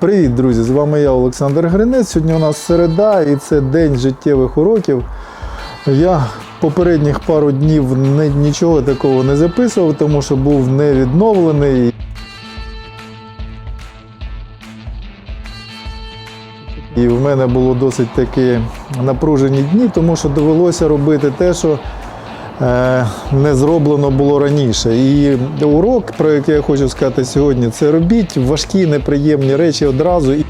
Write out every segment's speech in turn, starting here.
Привіт, друзі! З вами я, Олександр Гринець. Сьогодні у нас середа і це день життєвих уроків. Я попередніх пару днів нічого такого не записував, тому що був не відновлений. І в мене було досить такі напружені дні, тому що довелося робити те, що не зроблено було раніше. І урок, про який я хочу сказати сьогодні, це робіть важкі, неприємні речі одразу і-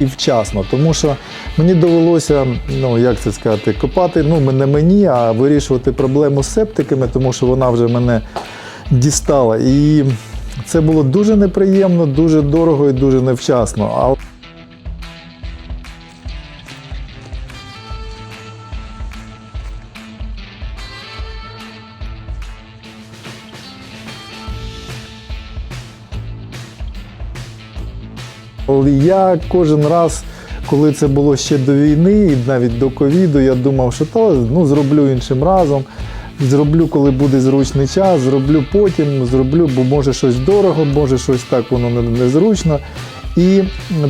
і вчасно. Тому що мені довелося, ну як це сказати, копати, ну не мені, а вирішувати проблему з септиками, тому що вона вже мене дістала. І це було дуже неприємно, дуже дорого і дуже невчасно. Але Я кожен раз, коли це було ще до війни і навіть до ковіду, я думав, що то ну, зроблю іншим разом. Зроблю, коли буде зручний час, зроблю потім, зроблю, бо може щось дорого, може щось так воно незручно. І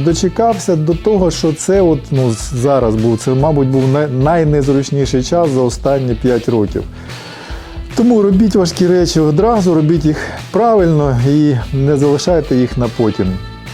дочекався до того, що це от, ну, зараз був, це, мабуть, був найнезручніший час за останні 5 років. Тому робіть важкі речі одразу, робіть їх правильно і не залишайте їх на потім.